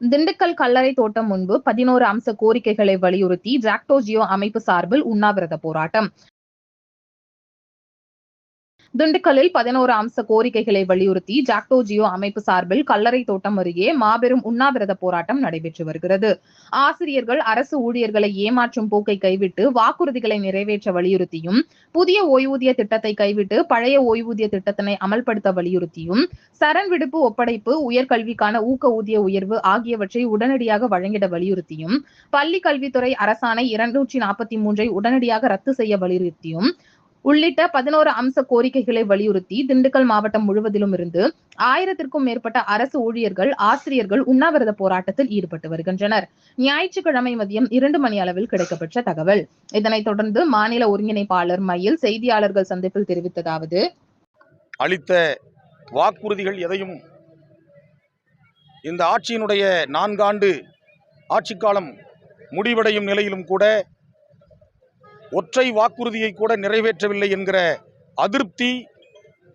திண்டுக்கல் கல்லறை தோட்டம் முன்பு பதினோரு அம்ச கோரிக்கைகளை வலியுறுத்தி ஜாக்டோ ஜியோ அமைப்பு சார்பில் உண்ணாவிரத போராட்டம். திண்டுக்கல்லில் பதினோரு அம்ச கோரிக்கைகளை வலியுறுத்தி ஜாக்டோ ஜியோ அமைப்பு சார்பில் கல்லறை தோட்டம் அருகே மாபெரும் உண்ணாவிரத போராட்டம் நடைபெற்று வருகிறது. ஆசிரியர்கள் அரசு ஊழியர்களை ஏமாற்றும் போக்கை கைவிட்டு வாக்குறுதிகளை நிறைவேற்ற வலியுறுத்தியும் புதிய ஓய்வூதிய திட்டத்தை கைவிட்டு பழைய ஓய்வூதிய திட்டத்தினை அமல்படுத்த வலியுறுத்தியும் சரண் விடுப்பு ஒப்படைப்பு உயர்கல்விக்கான ஊக்க ஊதிய உயர்வு ஆகியவற்றை உடனடியாக வழங்கிட வலியுறுத்தியும் பள்ளி கல்வித்துறை அரசாணை இருநூற்றி நாற்பத்தி மூன்றை உடனடியாக ரத்து செய்ய வலியுறுத்தியும் உள்ளிட்ட பதினோரு அம்ச கோரிக்கைகளை வலியுறுத்தி திண்டுக்கல் மாவட்டம் முழுவதிலும் இருந்து ஆயிரத்திற்கும் மேற்பட்ட அரசு ஊழியர்கள் ஆசிரியர்கள் உண்ணாவிரத போராட்டத்தில் ஈடுபட்டு வருகின்றனர். ஞாயிற்றுக்கிழமை மதியம் இரண்டு மணி அளவில் கிடைக்கப்பெற்ற தகவல். இதனைத் தொடர்ந்து மாநில ஒருங்கிணைப்பாளர் மயில் செய்தியாளர்கள் சந்திப்பில் தெரிவித்ததாவது அளித்த வாக்குறுதிகள் எதையும் இந்த ஆட்சியினுடைய நான்காண்டு ஆட்சிக்காலம் முடிவடையும் நிலையிலும் கூட ஒற்றை வாக்குறுதியை கூட நிறைவேற்றவில்லை என்கிற அதிருப்தி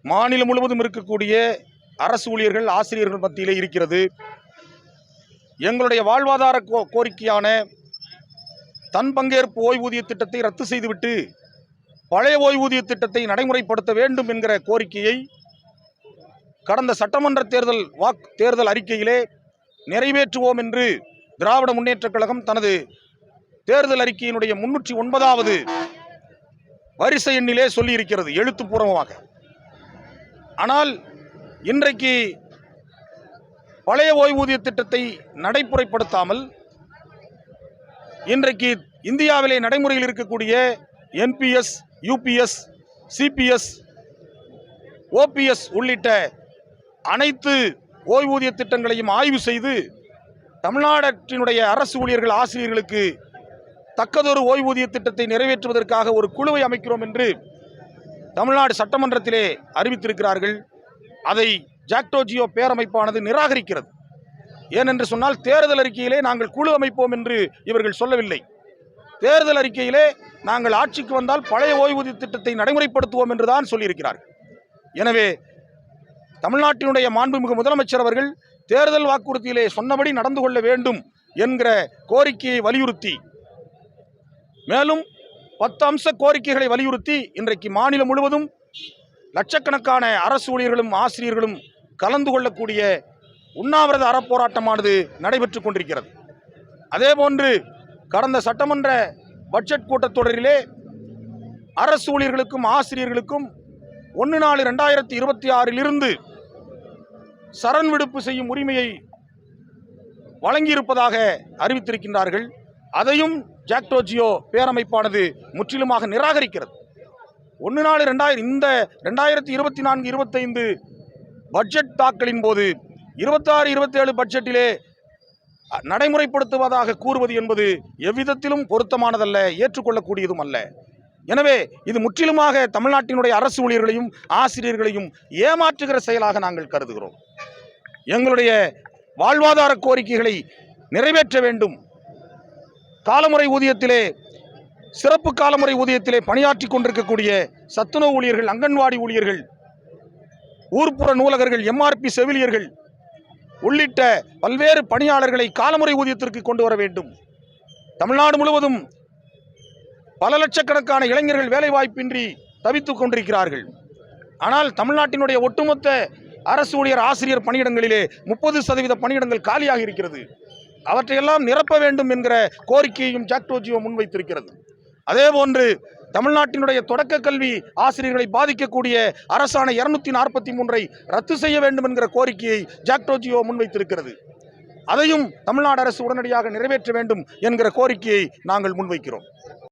மாநிலம் முழுவதும் இருக்கக்கூடிய அரசு ஊழியர்கள் ஆசிரியர்கள் மத்தியிலே இருக்கிறது. எங்களுடைய வாழ்வாதார கோ கோரிக்கையான தன் பங்கேற்பு ஓய்வூதிய திட்டத்தை ரத்து செய்துவிட்டு பழைய ஓய்வூதிய திட்டத்தை நடைமுறைப்படுத்த வேண்டும் என்கிற கோரிக்கையை கடந்த சட்டமன்ற தேர்தல் வாக் தேர்தல் அறிக்கையிலே நிறைவேற்றுவோம் என்று திராவிட முன்னேற்றக் கழகம் தனது தேர்தல் அறிக்கையினுடைய முன்னூற்றி ஒன்பதாவது வரிசை எண்ணிலே சொல்லியிருக்கிறது எழுத்துப்பூர்வமாக. ஆனால் இன்றைக்கு பழைய ஓய்வூதிய திட்டத்தை நடைமுறைப்படுத்தாமல் இன்றைக்கு இந்தியாவிலே நடைமுறையில் இருக்கக்கூடிய என்பிஎஸ் யூபிஎஸ் சிபிஎஸ் ஓபிஎஸ் உள்ளிட்ட அனைத்து ஓய்வூதிய திட்டங்களையும் ஆய்வு செய்து தமிழ்நாட்டினுடைய அரசு ஊழியர்கள் ஆசிரியர்களுக்கு தக்கதொரு ஓய்வூதிய திட்டத்தை நிறைவேற்றுவதற்காக ஒரு குழுவை அமைக்கிறோம் என்று தமிழ்நாடு சட்டமன்றத்திலே அறிவித்திருக்கிறார்கள். அதை ஜாக்டோஜியோ பேரமைப்பானது நிராகரிக்கிறது. ஏனென்று சொன்னால் தேர்தல் அறிக்கையிலே நாங்கள் குழு அமைப்போம் என்று இவர்கள் சொல்லவில்லை. தேர்தல் அறிக்கையிலே நாங்கள் ஆட்சிக்கு வந்தால் பழைய ஓய்வூதிய திட்டத்தை நடைமுறைப்படுத்துவோம் என்று தான் சொல்லியிருக்கிறார்கள். எனவே தமிழ்நாட்டினுடைய மாண்புமிகு முதலமைச்சர் அவர்கள் தேர்தல் வாக்குறுதியிலே சொன்னபடி நடந்து கொள்ள வேண்டும் என்கிற கோரிக்கையை வலியுறுத்தி மேலும் பத்து அம்ச கோரிக்கைகளை வலியுறுத்தி இன்றைக்கு மாநிலம் முழுவதும் லட்சக்கணக்கான அரசு ஊழியர்களும் ஆசிரியர்களும் கலந்து கொள்ளக்கூடிய உண்ணாவிரத அறப்போராட்டமானது நடைபெற்று கொண்டிருக்கிறது. அதேபோன்று கடந்த சட்டமன்ற பட்ஜெட் கூட்டத்தொடரிலே அரசு ஊழியர்களுக்கும் ஆசிரியர்களுக்கும் ஒன்று நாலு ரெண்டாயிரத்தி இருபத்தி ஆறிலிருந்து சரண் விடுப்பு செய்யும் உரிமையை வழங்கியிருப்பதாக அறிவித்திருக்கின்றார்கள். அதையும் ஜாக்டோஜியோ பேரமைப்பானது முற்றிலுமாக நிராகரிக்கிறது. ஒன்று நாலு ரெண்டாயிரம் இந்த ரெண்டாயிரத்தி இருபத்தி நான்கு இருபத்தைந்து பட்ஜெட் தாக்கலின் போது இருபத்தாறு இருபத்தேழு பட்ஜெட்டிலே நடைமுறைப்படுத்துவதாக கூறுவது என்பது எவ்விதத்திலும் பொருத்தமானதல்ல ஏற்றுக்கொள்ளக்கூடியதும் அல்ல. எனவே இது முற்றிலுமாக தமிழ்நாட்டினுடைய அரசு ஊழியர்களையும் ஆசிரியர்களையும் ஏமாற்றுகிற செயலாக நாங்கள் கருதுகிறோம். எங்களுடைய வாழ்வாதார கோரிக்கைகளை நிறைவேற்ற வேண்டும். காலமுறை ஊதியத்திலே சிறப்பு காலமுறை ஊதியத்திலே பணியாற்றி கொண்டிருக்கக்கூடிய சத்துணவு ஊழியர்கள் அங்கன்வாடி ஊழியர்கள் ஊர்ப்புற நூலகர்கள் எம்ஆர்பி செவிலியர்கள் உள்ளிட்ட பல்வேறு பணியாளர்களை காலமுறை ஊதியத்திற்கு கொண்டு வர வேண்டும். தமிழ்நாடு முழுவதும் பல லட்சக்கணக்கான இளைஞர்கள் வேலைவாய்ப்பின்றி தவித்துக் கொண்டிருக்கிறார்கள். ஆனால் தமிழ்நாட்டினுடைய ஒட்டுமொத்த அரசு ஊழியர் ஆசிரியர் பணியிடங்களிலே முப்பது சதவீத பணியிடங்கள் காலியாக இருக்கிறது. அவற்றையெல்லாம் நிரப்ப வேண்டும் என்கிற கோரிக்கையும் ஜாக்டோஜியோ முன்வைத்திருக்கிறது. அதே போன்று தமிழ்நாட்டினுடைய தொடக்க கல்வி ஆசிரியர்களை பாதிக்கக்கூடிய அரசாணை இருநூத்தி நாற்பத்தி மூன்றை ரத்து செய்ய வேண்டும் என்கிற கோரிக்கையை ஜாக்டோஜியோ முன்வைத்திருக்கிறது. அதையும் தமிழ்நாடு அரசு உடனடியாக நிறைவேற்ற வேண்டும் என்கிற கோரிக்கையை நாங்கள் முன்வைக்கிறோம்.